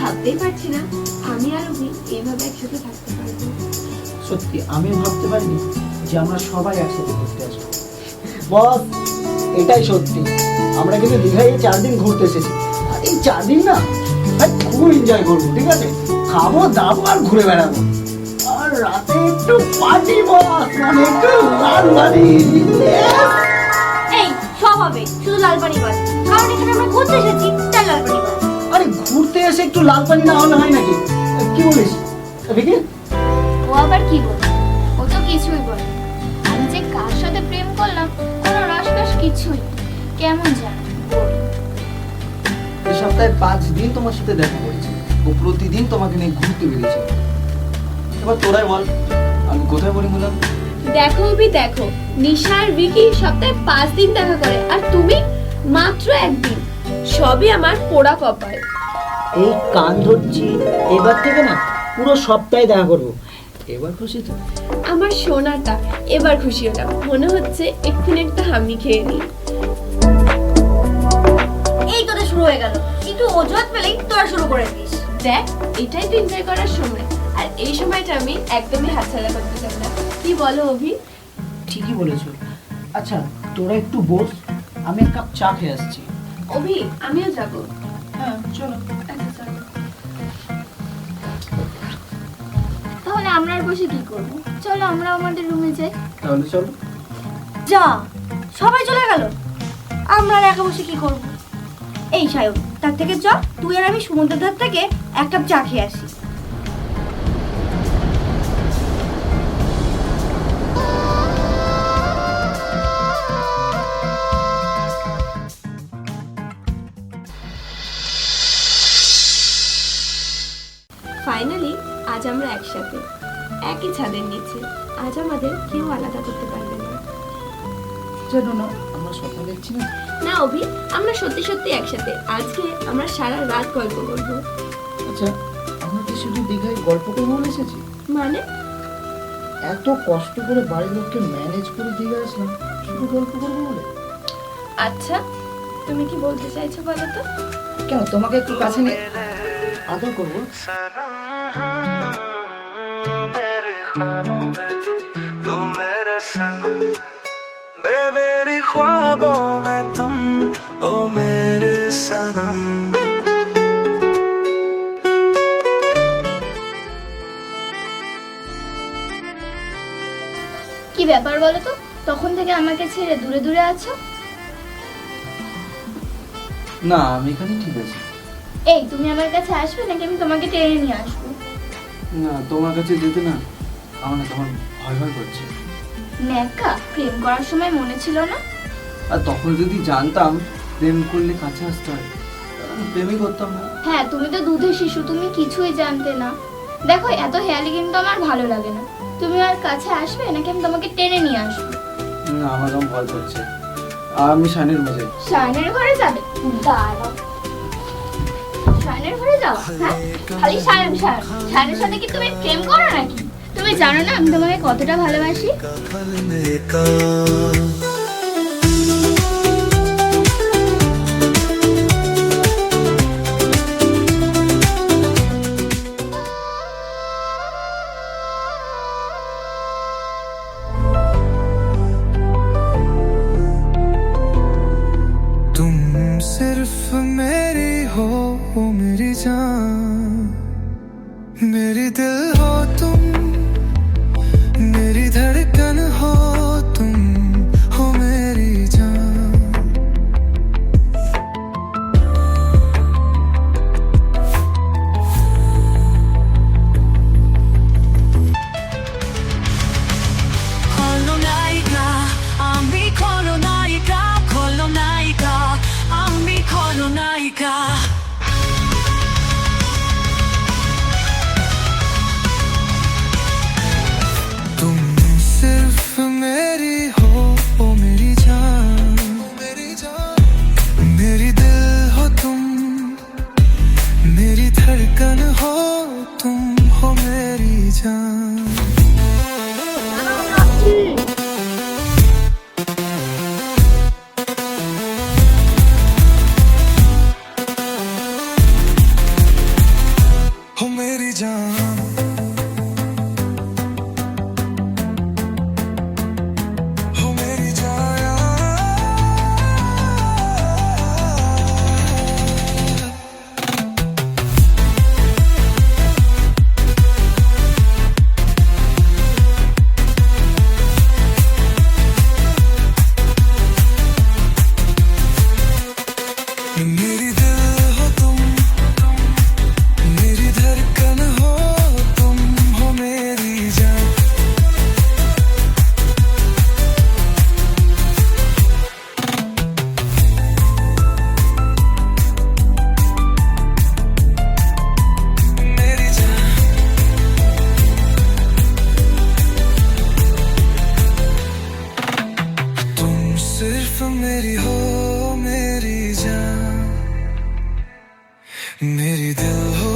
ভাবতেই পারছি না আমি আর অভি এইভাবে একসাথে থাকতে পারব। সত্যি আমি ভাবতে পারিনি যে আমরা সবাই একসাথে ঘুরতে আসব। বস এটাই সত্যি। আমরা কিন্তু দীঘায় এই চার দিন ঘুরতে এসেছি। আর এই চার দিন না ভাই খুব এনজয় করব ঠিক আছে? খাব দাবো আর ঘুরে বেড়াবো। আর রাতে একটু পার্টি বস মানে একটু লাল বাড়ি এই সব হবে শুধু লাল পানি বাদ। কারণ এখানে আমরা ঘুরতে এসেছি তাই লাল পানি আরে ঘুরতে এসে একটু লাল পানি না হলে হয় নাকি? কি বলিস? ভিকি? ও আবার কি বলে? ও তো কিছুই বলে আমি যে কার সাথে প্রেম করলাম কোনো রসবাস কিছুই কেমন জানো? এই সপ্তাহে পাঁচ দিন তোমার সাথে দেখা করেছি। ও প্রতিদিন তোমাকে নিয়ে ঘুরতে বেরিয়েছে। এবার তোরাই বল আমি কোথায় বলি বললাম? দেখো অভি দেখো। নিশা আর ভিকি সপ্তাহে পাঁচ দিন দেখা করে। আর তুমি? মাত্র একদিন সবই আমার পোড়া কপাল। এই কান ধরছি এবার থেকে না পুরো সপ্তাহে দেখা করব। এবার খুশি তো? আমার সোনাটা এবার খুশি হলাম। মনে হচ্ছে এক্ষুনি একটা হামি খেয়ে নিই। এই তোদের শুরু হয়ে গেল। একটু অজুহাত পেলেই তোরা শুরু করে দিস। দেখ এটাই তো এনজয় করার সময়। আর এই সময়টা আমি একদমই হাতছাড়া করতে চাই না। কি বলো অভি? ঠিকই বলেছ। আচ্ছা তোরা একটু বস। আমি এক কাপ চা খেয়ে আসছি। অভি আমিও যাব। হ্যাঁ চলো। আচ্ছা তাহলে আমরা আর বসে কি করব? চলো আমরা আমাদের রুমে যাই। তাহলে চলো। যা সবাই চলে গেল। আমরা আর একা বসে কি করব? এই সায়ন তার থেকে চ তুই আর আমি সমুদ্রের ধার থেকে এক কাপ চা খেয়ে আসি। একই ছাদের নিচে? আজ আমাদের কেউ আলাদা করতে পারবে না। জানো না আমরা স্বপ্ন দেখছি না। না অভি আমরা সত্যি সত্যি একসাথে। আজকে আমরা সারা রাত গল্প করব। আচ্ছা আমরা কি শুধু দীঘায় গল্প করে মনে এসেছি? মানে? এত কষ্ট করে বাড়ির লোককে ম্যানেজ করে দীঘা আসলাম। শুধু গল্প করব বলে? আচ্ছা তুমি কি বলতে চাইছো বলো তো? কেন তোমাকে একটু কাছে নিয়ে আদর করব? तू मेरे संग बे मेरी ख्वाबों में तुम ओ मेरे सनम কি ব্যাপার বলো তো তখন থেকে আমাকে ছেড়ে দূরে দূরে আছো না আমি এখানে ঠিক আছি এই তুমি আমার কাছে আসবে নাকি আমি তোমাকে টেনে নিয়ে আসবো না তোমার কাছে যেতে না আমার না তোমার ভয় ভয় করছে। ন্যাকা প্রেম করার সময় মনে ছিল না? আর তখন যদি জানতাম প্রেম করলে কাছে আসতে হয় প্রেমই করতাম না। হ্যাঁ তুমি তো দুধের শিশু তুমি কিছুই জানতে না। দেখো এত হেয়ালি কিন্তু আমার ভালো লাগে না। তুমি আর কাছে আসবে নাকি আমি তোমাকে টেনে নিয়ে আসব? না আমার আমার ভয় করছে। আর আমি শানের মজে শায়নের ঘরে যাবে? দাঁড়াও। শায়নের ঘরে যাও হ্যাঁ? খালি শায়ন শায়ন শায়নের সাথে কি তুমি প্রেম করো নাকি? তুমি জানো না আমি তোমাকে কতটা ভালোবাসি? मेरी मेरी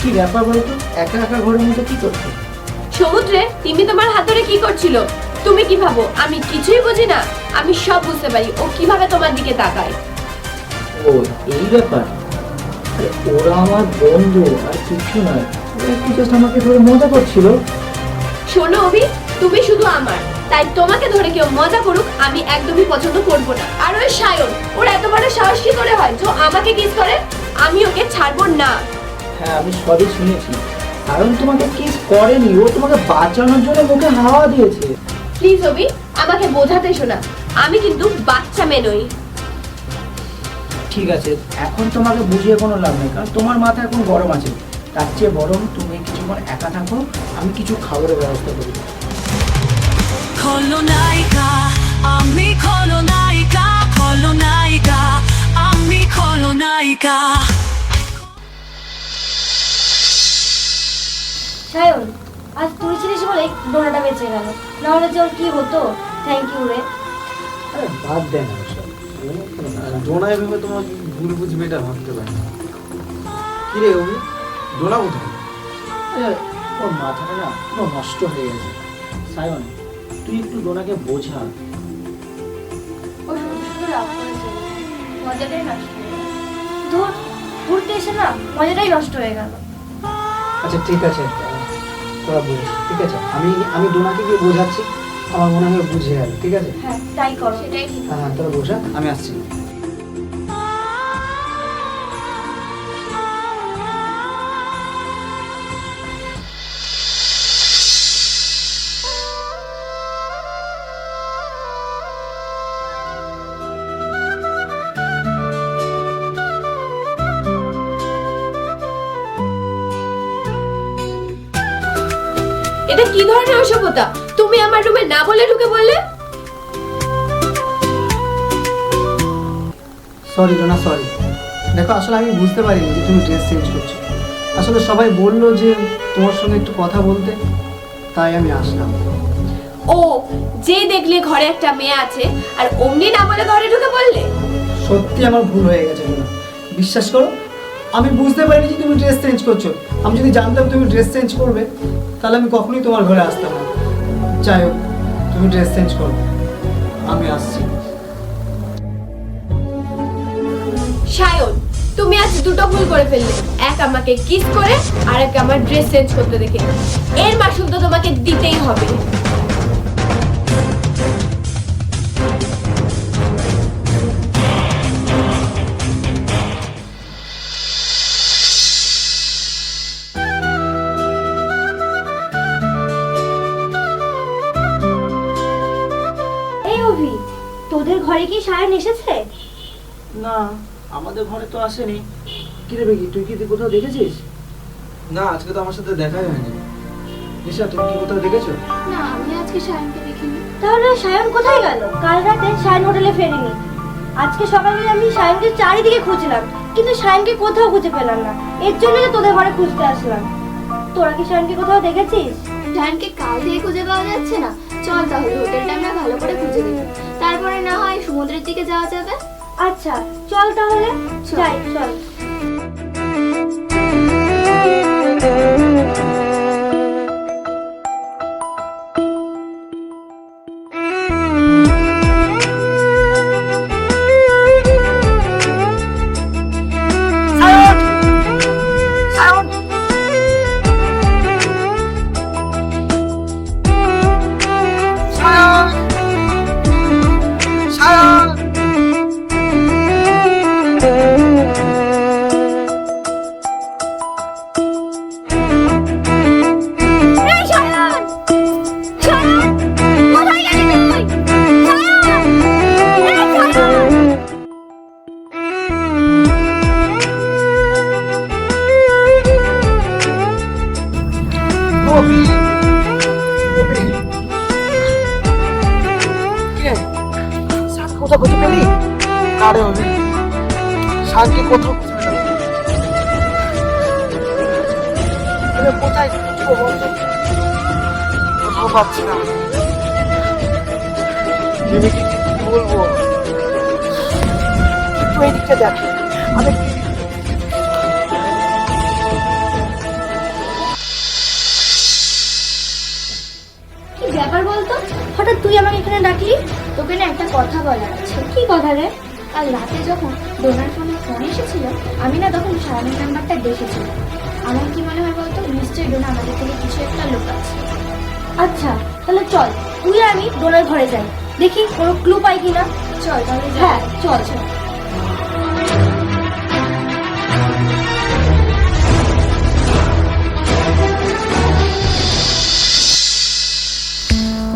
কি ব্যাপার বলতো? একা একা ঘরের মধ্যে কি করছ? সমুদ্রে তিমি তোমার হাত ধরে কি করছিল? তুমি কি ভাবো? আমি কিছুই বুঝি না। আমি সব বুঝতে পারি। ও কীভাবে তোমার দিকে তাকায়? ও এই ব্যাপার? আরে ওরা আমার বন্ধু আর কিছু নয়। ওরা একটু জাস্ট আমাকে ধরে মজা করছিল? শোনো অভি তুমি শুধু আমার। তাই তোমাকে ধরে কেউ মজা করুক আমি একদমই পছন্দ করব না। আর ওই সায়ন ওর এত বড় সাহস কি করে হয়? যে আমাকে কিস করে আমি ওকে ছাড়বো না। হ্যাঁ আমি সবই শুনেছি। কারণ তোমাকে কিস করেনি ও তোমাকে বাঁচানোর জন্য মুখে হাওয়া দিয়েছে। প্লিজ অভি আমাকে বোঝাতে শোনা। আমি কিন্তু বাচ্চা মেয়ে নই। ঠিক আছে এখন তোমাকে বুঝিয়ে কোনো লাভ নেই কারণ তোমার মাথা এখন গরম আছে। তার চেয়ে বরং তুমি কিছুক্ষণ একা থাকো আমি কিছু খাবারের ব্যবস্থা করি। খলনায়িকা আমি খলনায়িকা খলনায়িকা আমি খলনায়িকা সায়ন আজ তুই ছিলিস বলে ডোনাটা বেঁচে গেল। নাহলে যে ওর কি হতো? থ্যাংক ইউ রে। আরে বাদ দেন না ওসব। ডোনায় ভেবে তোমার ভুল বুঝবে এটা ভাবতে পারি না। কি রে অভি? ডোনা কোথায়? ওর মাথাটা না পুরো নষ্ট হয়ে গেছে। সায়ন তুই একটু ডোনাকে বোঝা। ও শুধু শুধু রাগ করেছে। মজাটাই নষ্ট গেল। ধর ঘুরতে এসে না মজাটাই নষ্ট হয়ে গেল। আচ্ছা ঠিক আছে তোরা বুঝ ঠিক আছে? আমি আমি ডোনাকে গিয়ে বোঝাচ্ছি আমার মনে হয় বুঝে যাবে ঠিক আছে? হ্যাঁ তাই কর। সেটাই ঠিক। হ্যাঁ হ্যাঁ তোরা বোঝা আমি আসছি। ধরনের অসভ্যতা তুমি আমার রুমে না বলে ঢুকে বললে সরি ডোনা সরি দেখো আসলে আমি বুঝতে পারিনি যে তুমি ড্রেস চেঞ্জ করছ। আসলে সবাই বলল যে তোমার সঙ্গে একটু কথা বলতে তাই আমি আসলাম। ও যে দেখলে ঘরে একটা মেয়ে আছে আর অমনি না বলে ঘরে ঢুকে বললে সত্যি আমার ভুল হয়ে গেছে মোনা বিশ্বাস করো আমি বুঝতে পারিনি যে তুমি ড্রেস চেঞ্জ করছ। আমি যদি জানতাম তুমি ড্রেস চেঞ্জ করবে তাহলে আমি কখনোই তোমার ঘরে আসতাম না। যাই হোক, তুমি ড্রেস চেঞ্জ করো। আমি আসছি। সায়ন, তুমি আজ দুটো ভুল করে ফেললে। এক আমাকে কিস করে আর এক আমার ড্রেস চেঞ্জ করতে দেখে। এর মাসুল তো তোমাকে দিতেই হবে। আমাদের ঘরে তো আসেনি। কি রে বেগি তুই কি কোথাও দেখেছিস? না আজকে তো আমার সাথে দেখাই হয়নি। নিশা তুমি কি কোথাও দেখেছ? না আমি আজকে সায়নকে দেখিনি। তাহলে সায়ন কোথায় গেল? কাল রাতে সায়ন হোটেলে ফেরেনি। আজকে সকালে আমি সায়নকে চারিদিকে খুঁজলাম কিন্তু সায়নকে কোথাও খুঁজে পেলাম না। এর জন্য তো তোদের ঘরে খুঁজতে আসলাম। তোরা কি সায়নকে কোথাও দেখেছিস? সায়নকে কাল থেকে খুঁজে পাওয়া যাচ্ছে না। চল তাহলে হোটেলটা আমরা ভালো করে খুঁজে দেবো তারপরে না হয় সমুদ্রের দিকে যাওয়া যাবে। আচ্ছা চল তাহলে চল। যাই চল কোথাও খুঁজে পেলি? আরে শান্তি কোথাও কোথায়? কোথাও পাচ্ছি না। বলব? একটু এদিকে দেখ। আমি কথা বলার আছে কি কথা রে? কাল রাতে যখন ডোনার ফোনে ফোন এসেছিল আমি না তখন সায়নের নাম্বারটা দেখেছিলাম আমার কি মনে হয় বলতো? নিশ্চয়ই ডোনা আমাদের থেকে কিছু একটা লোক আছে। আচ্ছা তাহলে চল। তুই আমি ডোনার ঘরে যাই। দেখি কোনো ক্লু পাই কিনা। চল তাহলে হ্যাঁ চল চল।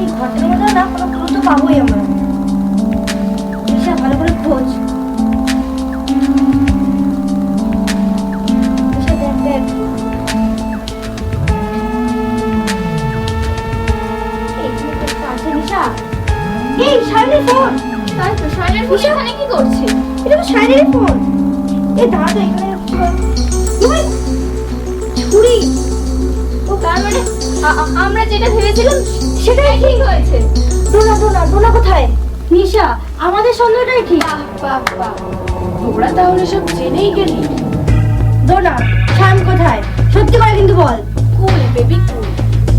এই ঘরটার না কোনো ক্লু তো পাবোই আমরা। ভালো করে খোঁজ। দিশা দেখ দেখ এইখানে তো একটা আছে দিশা এই সামনে ফোন। তাই তো সায়নের ফোন এখানে কি করছে? এটা তো শাইনের ফোন। এই দাঁড়া এখানে ছুরি। ও তার মানে আমরা যেটা ভেবেছিলাম সেটাই ঠিক হয়েছে। ডোনা ডোনা ডোনা কোথায়? নিশা আমাদের সন্দেহটাই ঠিক তোরা তাহলে সব জেনেই গেলি। ডোনা শ্যাম কোথায়? সত্যি করে কিন্তু বল। কুল বেবি কুল।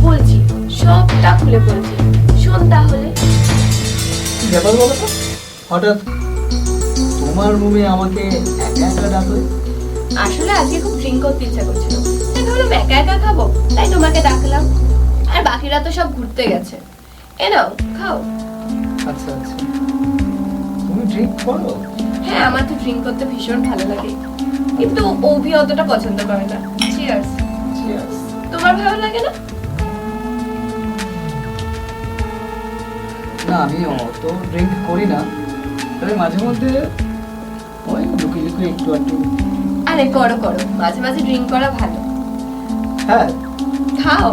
বলছি সবটা খুলে বলছি। শোন তাহলে। ব্যাপার বলো তো? হঠাৎ তোমার রুমে আমাকে একা একা ডাকলে? আসলে আজকে খুব ড্রিঙ্ক করতে ইচ্ছা করছিল। তাই ভাবলাম একা একা খাব তাই তোমাকে ডাকলাম। আর বাকিরা তো সব ঘুরতে গেছে। এ নাও খাও। আচ্ছা আচ্ছা। ড্রিঙ্ক করো? হ্যাঁ আমার তো ড্রিঙ্ক করতে ভীষণ ভালো লাগে। কিন্তু অভি অতটা পছন্দ করে না। Cheers Cheers. তোমার ভালো লাগে না? না আমি অত ড্রিঙ্ক করি না। তবে মাঝে মধ্যে ওই লুকিয়ে লুকিয়ে একটু একটু আরে করো করো। মাঝে মাঝে ড্রিঙ্ক করা ভালো। হ্যাঁ। খাও।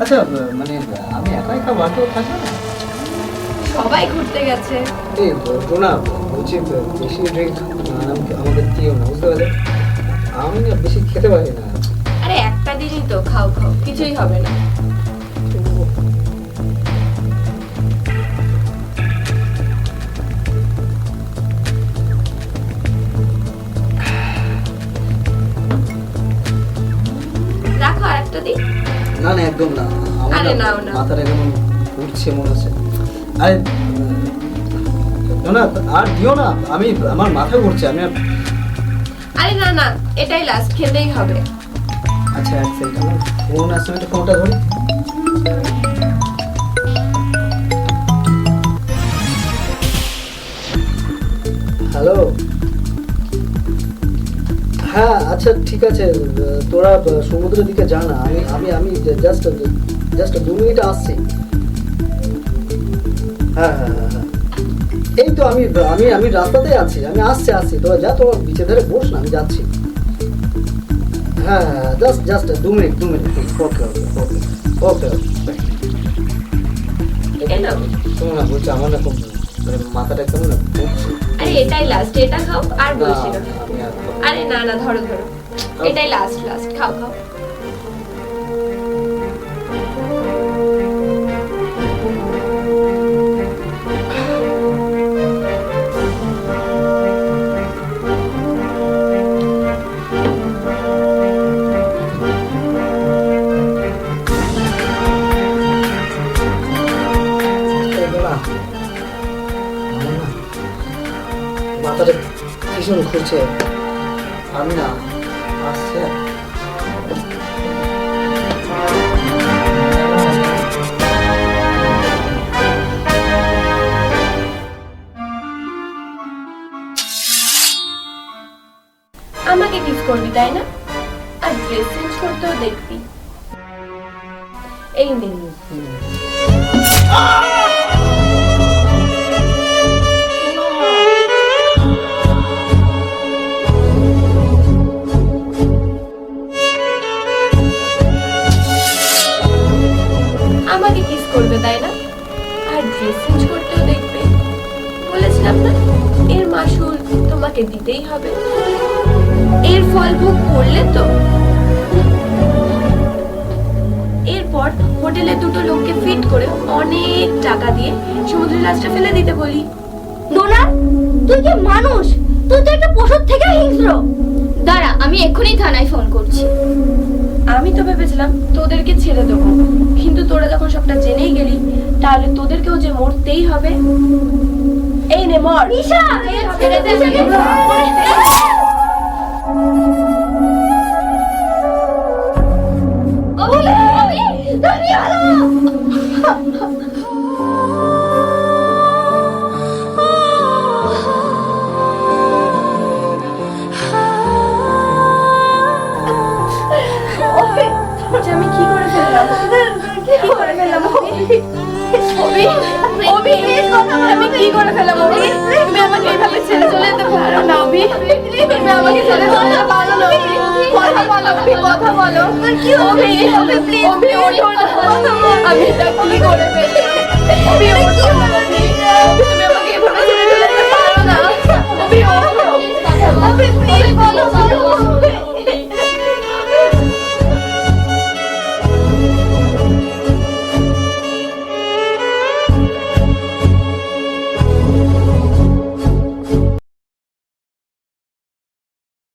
আচ্ছা মানে আমি একাই খাব? আর কেউ না? সবাই ঘুরতে গেছে। এই না বলছি বেশি ড্রিঙ্ক আমাদের না বুঝতে আমি না বেশি খেতে পারি না। আরে একটা দিনই তো খাও খাও কিছুই হবে না। না না একদম না। আমার মাথাটা কেমন উঠছে মনে হচ্ছে। আরে না আর দিও না আমি আমার মাথা ঘুরছে আমি আর আরে না না এটাই লাস্ট খেতেই হবে। আচ্ছা এক সেকেন্ড আমার ফোন আসছে একটু ফোনটা ধরি। হ্যালো হ্যাঁ আচ্ছা ঠিক আছে তোরা সমুদ্রের দিকে যা না আমি আমি আমি জাস্ট জাস্ট দু মিনিট আসছি। হ্যাঁ হ্যাঁ হ্যাঁ হ্যাঁ এই তো আমি আমি আমি রাস্তাতেই আছি আমি আসছি আসছি তো যা তো বিচে ধারে বস না আমি যাচ্ছি হ্যাঁ হ্যাঁ জাস্ট জাস্ট দু মিনিট দু minute okay okay okay okay okay. শোনো না বলছি আমার না খুব মানে মাথাটা কেমন না আরে এটাই লাস্ট এটা খাও আর বলছি না। আরে না না ধরো ধরো এটাই লাস্ট লাস্ট খাও খাও ভীষণ ঘুরছে আমি না আসছে। আমাকে কিস করবি তাই না? আর ড্রেস চেঞ্জ করতেও দেখবি। অনেক টাকা দিয়ে সমুদ্রের লাশটা ফেলে দিতে বলি। নোনা তুই কি মানুষ? তুই তো একটা পশুর থেকে হিংস্র। দাঁড়া আমি এক্ষুনি থানায় ফোন করছি। আমি তো ভেবেছিলাম তোদেরকে ছেড়ে দেবো কিন্তু তোরা যখন সবটা জেনেই গেলি তাহলে তোদেরকেও যে মরতেই হবে। এই নে মর। ঈশা ছেড়ে দে, আচ্ছা, আমি কি করে ফেললাম? কি করে ফেললাম অভি অভি আমি কি করে ফেললাম অভি তুমি আমাকে এইভাবে ছেড়ে চলে যেতে পারো না অভি তুমি আমাকে ছেড়ে চলে যেতে পারো না অভি কথা বলো অভি কথা বলো। কি অভি অভি প্লিজ অভি ওঠো না। আমি এটা কি করে ফেললাম? অভি ওঠো না তুমি